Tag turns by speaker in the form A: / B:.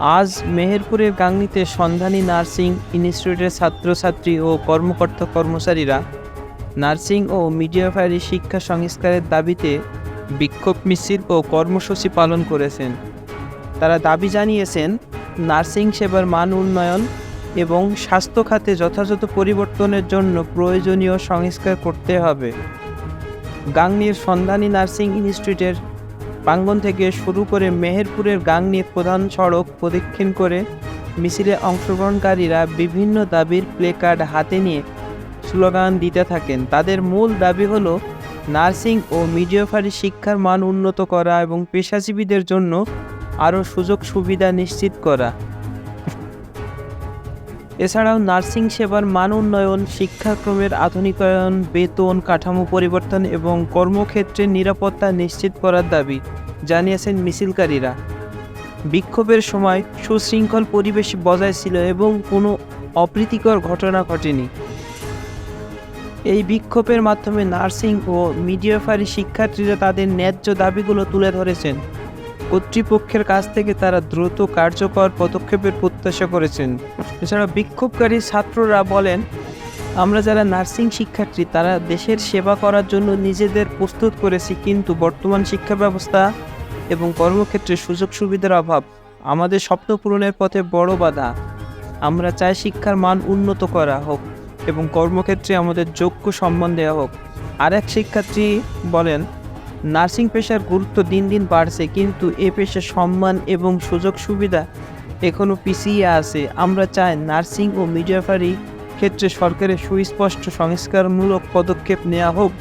A: আজ মেহেরপুরের গাংনীতে সন্ধানী নার্সিং ইনস্টিটিউটের ছাত্রছাত্রী ও কর্মকর্তা কর্মচারীরা নার্সিং ও মিডিয়া মিডিয়াফায়ারি শিক্ষা সংস্কারের দাবিতে বিক্ষোভ মিছিল ও কর্মসূচি পালন করেছেন। তারা দাবি জানিয়েছেন, নার্সিং সেবার মান উন্নয়ন এবং স্বাস্থ্য খাতে যথাযথ পরিবর্তনের জন্য প্রয়োজনীয় সংস্কার করতে হবে। গাংনীর সন্ধানী নার্সিং ইনস্টিটিউটের প্রাঙ্গণ থেকে শুরু করে মেহেরপুরের গাংনি প্রধান সড়ক প্রদক্ষিণ করে মিছিলে অংশগ্রহণকারীরা বিভিন্ন দাবির প্লেকার্ড হাতে নিয়ে স্লোগান দিতে থাকেন। তাদের মূল দাবি হলো, নার্সিং ও মিডিওফারি শিক্ষার মান উন্নত করা এবং পেশাজীবীদের জন্য আরও সুযোগ সুবিধা নিশ্চিত করা। এছাড়াও নার্সিং সেবার মান উন্নয়ন, শিক্ষাক্রমের আধুনিকায়ন, বেতন, কাঠামো পরিবর্তন এবং কর্মক্ষেত্রে নিরাপত্তা নিশ্চিত করার দাবি জানিয়েছেন মিছিলকারীরা। বিক্ষোভের সময় সুশৃঙ্খল পরিবেশ বজায় ছিল এবং কোনো অপ্রীতিকর ঘটনা ঘটেনি। এই বিক্ষোভের মাধ্যমে নার্সিং ও মিডিয়াফারি শিক্ষার্থীরা তাদের ন্যায্য দাবিগুলো তুলে ধরেছেন। কর্তৃপক্ষের কাছ থেকে তারা দ্রুত কার্যকর পদক্ষেপের প্রত্যাশা করেছেন। এছাড়া বিক্ষোভকারী ছাত্ররা বলেন, আমরা যারা নার্সিং শিক্ষার্থী, তারা দেশের সেবা করার জন্য নিজেদের প্রস্তুত করেছি, কিন্তু বর্তমান শিক্ষা ব্যবস্থা এবং কর্মক্ষেত্রে সুযোগ সুবিধার অভাব। আমাদের স্বপ্ন পূরণের পথে বড় বাধা। আমরা চাই শিক্ষার মান উন্নত করা হোক এবং কর্মক্ষেত্রে আমাদের যোগ্য সম্মান দেওয়া হোক। আর এক শিক্ষার্থী বলেন নার্সিং পেশার গুরুত্ব দিন দিন বাড়ছে, কিন্তু এ পেশার সম্মান এবং সুযোগ সুবিধা এখনও পিছিয়ে আছে। আমরা চাই নার্সিং ও মিডিয়াফারি ক্ষেত্রে সরকারের সুস্পষ্ট সংস্কারমূলক পদক্ষেপ নেওয়া হোক।